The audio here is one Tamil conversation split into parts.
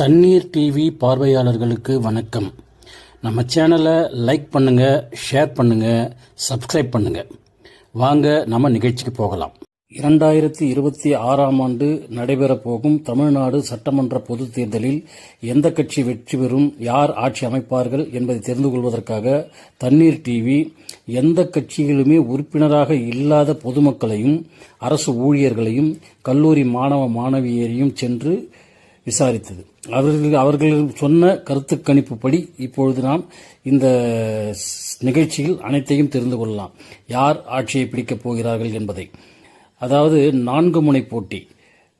தண்ணீர் டிவி பார்வையாளர்களுக்கு வணக்கம். நம்ம சேனலை லைக் பண்ணுங்க ஷேர் பண்ணுங்க சப்ஸ்கிரைப் பண்ணுங்க. வாங்க நம்ம நிகழ்ச்சிக்கு போகலாம். இரண்டாயிரத்தி இருபத்தி ஆறாம் ஆண்டு நடைபெறப்போகும் தமிழ்நாடு சட்டமன்ற பொதுத் தேர்தலில் எந்த கட்சி வெற்றி பெறும் யார் ஆட்சி அமைப்பார்கள் என்பதை தெரிந்து கொள்வதற்காக தண்ணீர் டிவி எந்த கட்சியிலுமே உறுப்பினராக இல்லாத பொதுமக்களையும் அரசு ஊழியர்களையும் கல்லூரி மாணவ மாணவியரையும் சென்று விசாரித்தது. அவர்கள் அவர்கள் சொன்ன கருத்து கணிப்புப்படி இப்பொழுது நாம் இந்த ஸ்- நிகழ்ச்சியில் அனைத்தையும் தெரிந்து கொள்ளலாம். யார் ஆட்சியை பிடிக்கப் போகிறார்கள் என்பதை. அதாவது நான்கு முனை போட்டி.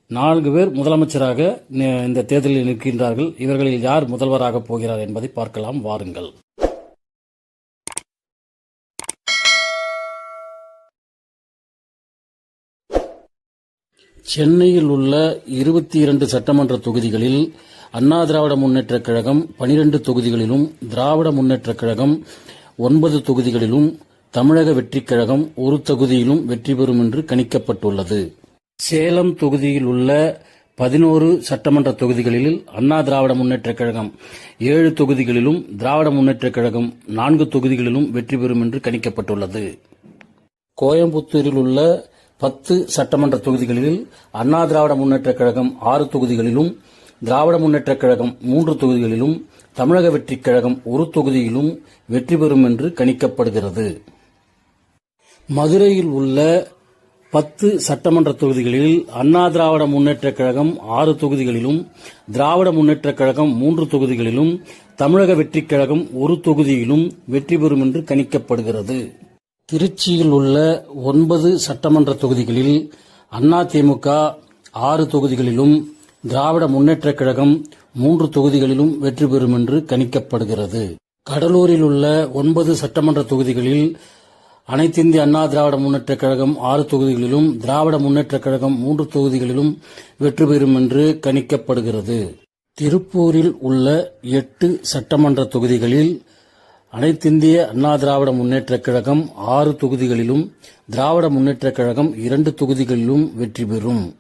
நான்கு பேர் முதலமைச்சராக இந்த தேர்தலில் நிற்கின்றார்கள். இவர்களில் யார் முதல்வராக போகிறார் என்பதை பார்க்கலாம். வாருங்கள். சென்னையில் உள்ள இருபத்தி இரண்டு சட்டமன்ற தொகுதிகளில் அண்ணா திராவிட முன்னேற்றக் கழகம் பனிரெண்டு தொகுதிகளிலும் திராவிட முன்னேற்றக் கழகம் ஒன்பது தொகுதிகளிலும் தமிழக வெற்றிக் கழகம் ஒரு தொகுதியிலும் வெற்றி பெறும் என்று கணிக்கப்பட்டுள்ளது. சேலம் தொகுதியில் உள்ள பதினோரு சட்டமன்ற தொகுதிகளில் அண்ணா திராவிட முன்னேற்றக் கழகம் ஏழு தொகுதிகளிலும் திராவிட முன்னேற்றக் கழகம் நான்கு தொகுதிகளிலும் வெற்றி பெறும் என்று கணிக்கப்பட்டுள்ளது. கோயம்புத்தூரில் உள்ள பத்து சட்டமன்ற தொகுதிகளில் அண்ணா திராவிட முன்னேற்றக் கழகம் ஆறு தொகுதிகளிலும் திராவிட முன்னேற்றக் கழகம் மூன்று தொகுதிகளிலும் தமிழக வெற்றிக் கழகம் ஒரு தொகுதியிலும் வெற்றி பெறும் என்று கணிக்கப்படுகிறது. மதுரையில் உள்ள பத்து சட்டமன்ற தொகுதிகளில் அண்ணா திராவிட முன்னேற்றக் கழகம் ஆறு தொகுதிகளிலும் திராவிட முன்னேற்றக் கழகம் மூன்று தொகுதிகளிலும் தமிழக வெற்றிக் கழகம் ஒரு தொகுதியிலும் வெற்றி பெறும் என்று கணிக்கப்படுகிறது. திருச்சியில் உள்ள ஒன்பது சட்டமன்ற தொகுதிகளில் அதிமுக ஆறு தொகுதிகளிலும் திராவிட முன்னேற்றக் கழகம் மூன்று தொகுதிகளிலும் வெற்றி பெறும் என்று கணிக்கப்படுகிறது. கடலூரில் உள்ள ஒன்பது சட்டமன்ற தொகுதிகளில் அனைத்திந்திய அண்ணா திராவிட முன்னேற்றக் கழகம் ஆறு தொகுதிகளிலும் திராவிட முன்னேற்றக் கழகம் மூன்று தொகுதிகளிலும் வெற்றி பெறும் என்று கணிக்கப்படுகிறது. திருப்பூரில் உள்ள எட்டு சட்டமன்ற தொகுதிகளில் அனைத்திந்திய அண்ணா திராவிட முன்னேற்றக் கழகம் ஆறு தொகுதிகளிலும் திராவிட முன்னேற்றக் கழகம் இரண்டு தொகுதிகளிலும் வெற்றி பெறும்.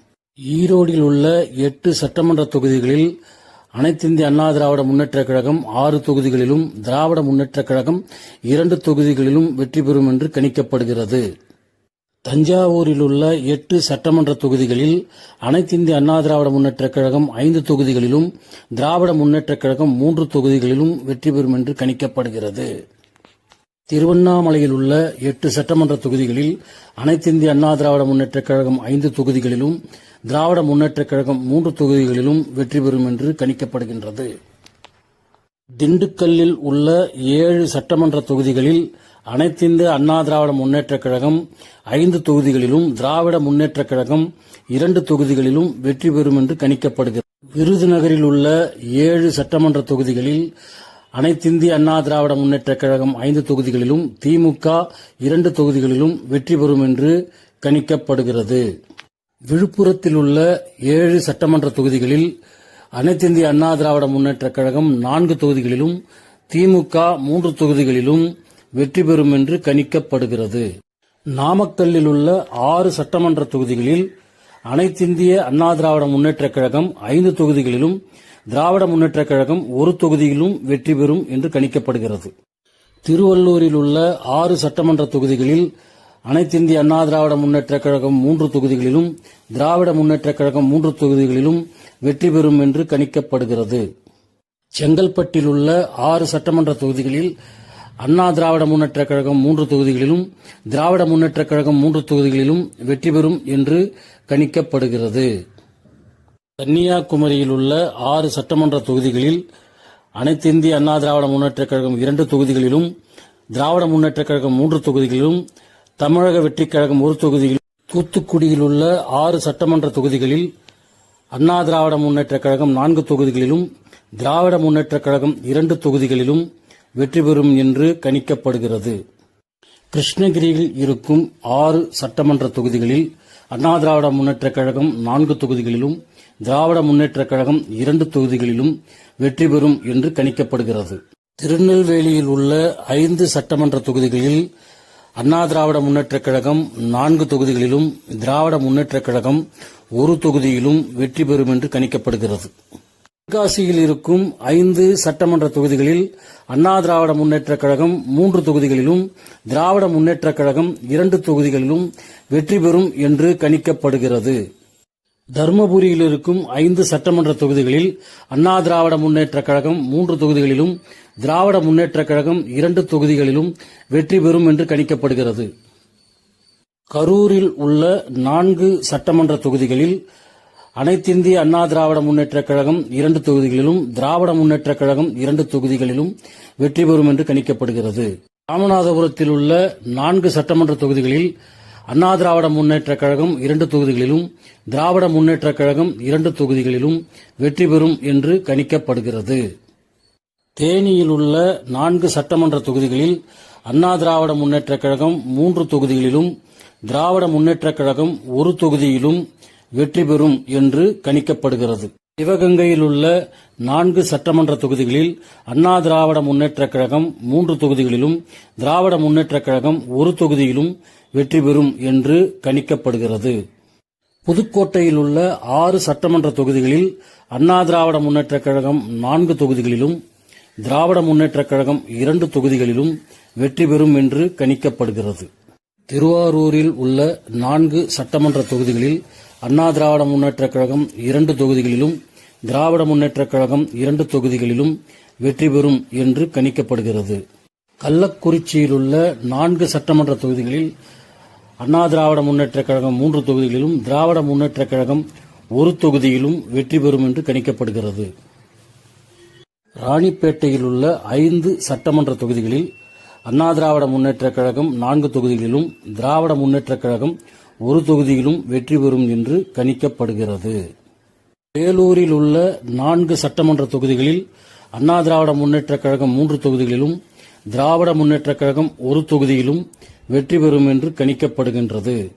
ஈரோடில் உள்ள எட்டு சட்டமன்ற தொகுதிகளில் அனைத்திந்திய அண்ணா திராவிட முன்னேற்றக் கழகம் ஆறு தொகுதிகளிலும் திராவிட முன்னேற்றக் கழகம் இரண்டு தொகுதிகளிலும் வெற்றி பெறும் என்று கணிக்கப்படுகிறது. தஞ்சாவூரில் உள்ள எட்டு சட்டமன்ற தொகுதிகளில் அனைத்திந்திய அண்ணா திராவிட முன்னேற்றக் கழகம் ஐந்து தொகுதிகளிலும் திராவிட முன்னேற்றக் கழகம் மூன்று தொகுதிகளிலும் வெற்றி பெறும் என்று கணிக்கப்படுகிறது. திருவண்ணாமலையில் உள்ள எட்டு சட்டமன்ற தொகுதிகளில் அனைத்திந்திய அண்ணா திராவிட முன்னேற்றக் கழகம் ஐந்து தொகுதிகளிலும் திராவிட முன்னேற்றக் கழகம் மூன்று தொகுதிகளிலும் வெற்றி பெறும் என்று கணிக்கப்படுகின்றது. திண்டுக்கல்லில் உள்ள ஏழு சட்டமன்ற தொகுதிகளில் அனைத்திந்திய அண்ணா திராவிட முன்னேற்றக் கழகம் ஐந்து தொகுதிகளிலும் திராவிட முன்னேற்றக் கழகம் இரண்டு தொகுதிகளிலும் வெற்றி பெறும் என்று கணிக்கப்படுகிறது. விருதுநகரில் உள்ள ஏழு சட்டமன்ற தொகுதிகளில் அனைத்திந்திய அண்ணா திராவிட முன்னேற்றக் கழகம் ஐந்து தொகுதிகளிலும் திமுக இரண்டு தொகுதிகளிலும் வெற்றி பெறும் என்று கணிக்கப்படுகிறது. விழுப்புரத்தில் உள்ள ஏழு சட்டமன்ற தொகுதிகளில் அனைத்திந்திய அண்ணா திராவிட முன்னேற்றக் கழகம் நான்கு தொகுதிகளிலும் திமுக மூன்று தொகுதிகளிலும் வெற்றி பெறும் என்று கணிக்கப்படுகிறது. நாமக்கல்லில் உள்ள ஆறு சட்டமன்ற தொகுதிகளில் அனைத்திந்திய அண்ணா திராவிட முன்னேற்றக் கழகம் ஐந்து தொகுதிகளிலும் திராவிட முன்னேற்றக் கழகம் ஒரு தொகுதியிலும் வெற்றி பெறும் என்று கணிக்கப்படுகிறது. திருவள்ளூரில் உள்ள ஆறு சட்டமன்ற தொகுதிகளில் அனைத்திந்திய அண்ணா திராவிட முன்னேற்றக் கழகம் மூன்று தொகுதிகளிலும் திராவிட முன்னேற்றக் கழகம் மூன்று தொகுதிகளிலும் வெற்றி பெறும் என்று கணிக்கப்படுகிறது. செங்கல்பட்டில் உள்ள ஆறு சட்டமன்ற தொகுதிகளில் அண்ணா திராவிட முன்னேற்றக் கழகம் மூன்று தொகுதிகளிலும் திராவிட முன்னேற்றக் கழகம் மூன்று தொகுதிகளிலும் வெற்றி பெறும் என்று கணிக்கப்படுகிறது. கன்னியாகுமரியில் உள்ள ஆறு சட்டமன்ற தொகுதிகளில் அனைத்து இந்திய அண்ணா திராவிட முன்னேற்றக் கழகம் இரண்டு தொகுதிகளிலும் திராவிட முன்னேற்றக் கழகம் மூன்று தொகுதிகளிலும் தமிழக வெற்றிக் கழகம் ஒரு தொகுதியில் தூத்துக்குடியில் உள்ள ஆறு சட்டமன்ற தொகுதிகளில் அண்ணா திராவிட முன்னேற்றக் கழகம் நான்கு தொகுதிகளிலும் திராவிட முன்னேற்றக் கழகம் இரண்டு தொகுதிகளிலும் வெற்றி பெறும் என்று கணிக்கப்படுகிறது. கிருஷ்ணகிரியில் இருக்கும் ஆறு சட்டமன்ற தொகுதிகளில் அண்ணா திராவிட முன்னேற்றக் கழகம் நான்கு தொகுதிகளிலும் திராவிட முன்னேற்றக் கழகம் இரண்டு தொகுதிகளிலும் வெற்றி பெறும் என்று கணிக்கப்படுகிறது. திருநெல்வேலியில் உள்ள ஐந்து சட்டமன்ற தொகுதிகளில் அண்ணா திராவிட முன்னேற்றக் கழகம் நான்கு தொகுதிகளிலும் திராவிட முன்னேற்றக் கழகம் ஒரு தொகுதியிலும் வெற்றி பெறும் என்று கணிக்கப்படுகிறது. தென்காசியில் இருக்கும் ஐந்து சட்டமன்ற தொகுதிகளில் அண்ணா திராவிட முன்னேற்றக் கழகம் மூன்று தொகுதிகளிலும் திராவிட முன்னேற்றக் கழகம் இரண்டு தொகுதிகளிலும் வெற்றி பெறும் என்று கணிக்கப்படுகிறது. தருமபுரியில் இருக்கும் ஐந்து சட்டமன்ற தொகுதிகளில் அண்ணா திராவிட முன்னேற்றக் கழகம் மூன்று தொகுதிகளிலும் திராவிட முன்னேற்றக் கழகம் இரண்டு தொகுதிகளிலும் வெற்றி பெறும் என்று கணிக்கப்படுகிறது. கரூரில் உள்ள நான்கு சட்டமன்ற தொகுதிகளில் அனைத்திந்திய அண்ணா திராவிட முன்னேற்றக் கழகம் இரண்டு தொகுதிகளிலும் திராவிட முன்னேற்றக் கழகம் இரண்டு தொகுதிகளிலும் வெற்றி பெறும் என்று கணிக்கப்படுகிறது. ராமநாதபுரத்தில் உள்ள நான்கு சட்டமன்ற தொகுதிகளில் அண்ணா திராவிட முன்னேற்றக் கழகம் இரண்டு தொகுதிகளிலும் திராவிட முன்னேற்றக் கழகம் இரண்டு தொகுதிகளிலும் வெற்றி பெறும் என்று கணிக்கப்படுகிறது. தேனியில் உள்ள நான்கு சட்டமன்ற தொகுதிகளில் அண்ணா திராவிட முன்னேற்றக் கழகம் மூன்று தொகுதிகளிலும் திராவிட முன்னேற்றக் கழகம் ஒரு தொகுதியிலும் வெற்றி பெறும் என்று கணிக்கப்படுகிறது. சிவகங்கையில் உள்ள நான்கு சட்டமன்ற தொகுதிகளில் அண்ணா திராவிட முன்னேற்றக் கழகம் மூன்று தொகுதிகளிலும் திராவிட முன்னேற்றக் கழகம் ஒரு தொகுதியிலும் வெற்றி பெறும் என்று கணிக்கப்படுகிறது. புதுக்கோட்டையில் உள்ள ஆறு சட்டமன்ற தொகுதிகளில் அண்ணா திராவிட முன்னேற்றக் கழகம் நான்கு தொகுதிகளிலும் திராவிட முன்னேற்றக் கழகம் இரண்டு தொகுதிகளிலும் வெற்றி பெறும் என்று கணிக்கப்படுகிறது. திருவாரூரில் உள்ள நான்கு சட்டமன்ற தொகுதிகளில் அண்ணா திராவிட முன்னேற்றக் கழகம் இரண்டு தொகுதிகளிலும் திராவிட முன்னேற்றக் கழகம் இரண்டு தொகுதிகளிலும் வெற்றி பெறும் என்று கணிக்கப்படுகிறது. கள்ளக்குறிச்சியில் உள்ள நான்கு சட்டமன்ற தொகுதிகளில் அண்ணா திராவிட முன்னேற்றக் கழகம் மூன்று தொகுதிகளிலும் திராவிட முன்னேற்றக் கழகம் ஒரு தொகுதியிலும் வெற்றி பெறும் என்று கணிக்கப்படுகிறது. ராணிப்பேட்டையில் உள்ள ஐந்து சட்டமன்ற தொகுதிகளில் அண்ணா திராவிட முன்னேற்றக் கழகம் நான்கு தொகுதிகளிலும் திராவிட முன்னேற்றக் கழகம் ஒரு தொகுதியிலும் வெற்றி பெறும் என்று கணிக்கப்படுகிறது. வேலூரில் உள்ள நான்கு சட்டமன்ற தொகுதிகளில் அண்ணா திராவிட முன்னேற்றக் கழகம் மூன்று தொகுதிகளிலும் திராவிட முன்னேற்றக் கழகம் ஒரு தொகுதியிலும் வெற்றி பெறும் என்று கணிக்கப்படுகின்றது.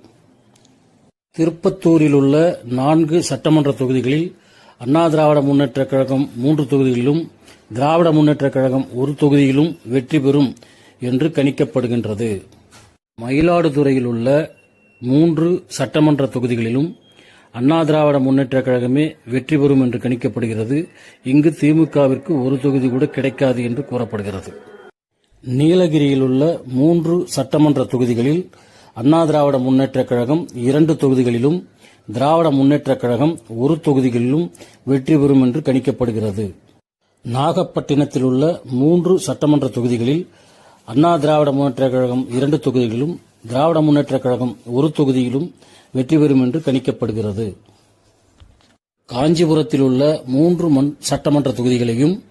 திருப்பத்தூரில் உள்ள நான்கு சட்டமன்ற தொகுதிகளில் அண்ணா திராவிட முன்னேற்றக் கழகம் மூன்று தொகுதிகளிலும் திராவிட முன்னேற்றக் கழகம் ஒரு தொகுதியிலும் வெற்றி பெறும் என்று கணிக்கப்படுகின்றது. மயிலாடுதுறையில் உள்ள மூன்று சட்டமன்ற தொகுதிகளிலும் அண்ணா திராவிட முன்னேற்றக் கழகமே வெற்றி பெறும் என்று கணிக்கப்படுகிறது. இங்கு திமுகவிற்கு ஒரு தொகுதி கூட கிடைக்காது என்று கூறப்படுகிறது. நீலகிரியில் உள்ள மூன்று சட்டமன்ற தொகுதிகளில் அண்ணா திராவிட முன்னேற்ற கழகம் இரண்டு தொகுதிகளிலும் திராவிட முன்னேற்றக் கழகம் ஒரு தொகுதிகளிலும் வெற்றி பெறும் என்று கணிக்கப்படுகிறது. நாகப்பட்டினத்தில் உள்ள மூன்று சட்டமன்ற தொகுதிகளில் அண்ணா திராவிட முன்னேற்றக் கழகம் இரண்டு தொகுதிகளிலும் திராவிட முன்னேற்றக் கழகம் ஒரு தொகுதியிலும் வெற்றி பெறும் என்று கணிக்கப்படுகிறது. காஞ்சிபுரத்தில் உள்ள மூன்று மண்- சட்டமன்ற தொகுதிகளையும்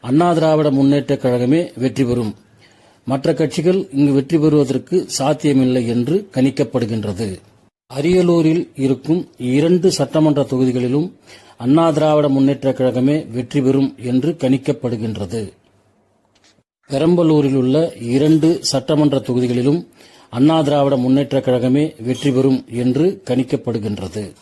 அண்ணா திராவிட முன்னேற்றக் கழகமே வெற்றி பெறும். மற்ற கட்சிகள் இங்கு வெற்றி பெறுவதற்கு சாத்தியமில்லை என்று கணிக்கப்படுகின்றது. அரியலூரில் இருக்கும் இரண்டு சட்டமன்ற தொகுதிகளிலும் அண்ணா திராவிட முன்னேற்றக் கழகமே வெற்றி பெறும் என்று கணிக்கப்படுகின்றது. பெரம்பலூரில் உள்ள இரண்டு சட்டமன்ற தொகுதிகளிலும் அண்ணா திராவிட முன்னேற்றக் கழகமே வெற்றி பெறும் என்று கணிக்கப்படுகின்றது.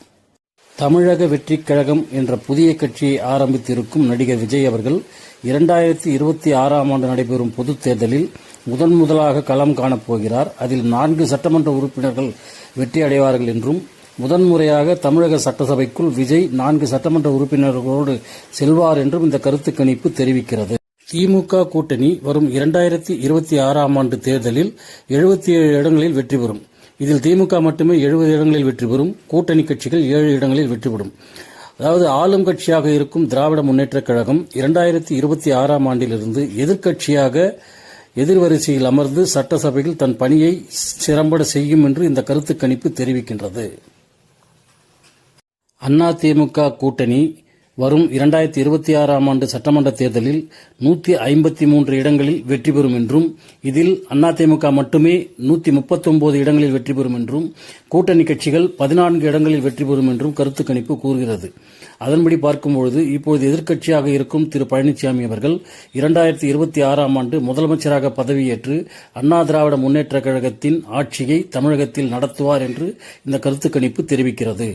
தமிழக வெற்றிக் கழகம் என்ற புதிய கட்சியை ஆரம்பித்திருக்கும் நடிகர் விஜய் அவர்கள் இரண்டாயிரத்தி இருபத்தி ஆறாம் ஆண்டு நடைபெறும் பொதுத் தேர்தலில் முதன் முதலாக களம் காணப்போகிறார் அதில் நான்கு சட்டமன்ற உறுப்பினர்கள் வெற்றி அடைவார்கள் என்றும் முதன்முறையாக தமிழக சட்டசபைக்குள் விஜய் நான்கு சட்டமன்ற உறுப்பினர்களோடு செல்வார் என்றும் இந்த கருத்து கணிப்பு தெரிவிக்கிறது. திமுக கூட்டணி வரும் இரண்டாயிரத்தி இருபத்தி ஆறாம் ஆண்டு தேர்தலில் எழுபத்தி ஏழு இடங்களில் வெற்றி பெறும். இதில் திமுக மட்டுமே எழுபது இடங்களில் வெற்றி பெறும். கூட்டணி கட்சிகள் ஏழு இடங்களில் வெற்றி பெறும். அதாவது ஆளும் கட்சியாக இருக்கும் திராவிட முன்னேற்றக் கழகம் இரண்டாயிரத்தி இருபத்தி ஆறாம் ஆண்டிலிருந்து எதிர்க்கட்சியாக எதிர்வரிசையில் அமர்ந்து சட்டசபையில் தன் பணியை சிறம்பட செய்யும் என்று இந்த கருத்து கணிப்பு தெரிவிக்கின்றது அதிமுக கூட்டணி வரும் இரண்டாயிரத்தி இருபத்தி ஆறாம் ஆண்டு சட்டமன்ற தேர்தலில் நூத்தி ஐம்பத்தி மூன்று இடங்களில் வெற்றி பெறும் என்றும் இதில் அதிமுக மட்டுமே நூத்தி முப்பத்தொன்பது இடங்களில் வெற்றி பெறும் என்றும் கூட்டணி கட்சிகள் பதினான்கு இடங்களில் வெற்றி பெறும் என்றும் கருத்து கணிப்பு கூறுகிறது. அதன்படி பார்க்கும்பொழுது இப்போது எதிர்க்கட்சியாக இருக்கும் திரு பழனிசாமி அவர்கள் இரண்டாயிரத்தி இருபத்தி ஆறாம் ஆண்டு முதலமைச்சராக பதவியேற்று அண்ணா திராவிட முன்னேற்றக் கழகத்தின் ஆட்சியை தமிழகத்தில் நடத்துவார் என்று இந்த கருத்து கணிப்பு தெரிவிக்கிறது.